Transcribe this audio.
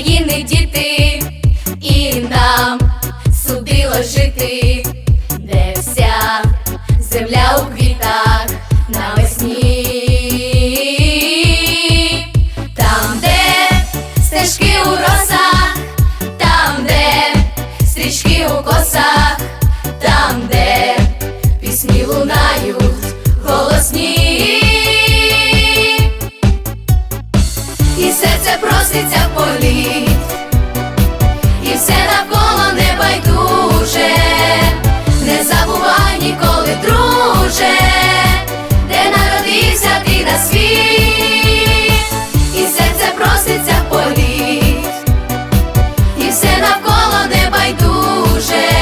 України діти, і нам судило жити. jeito.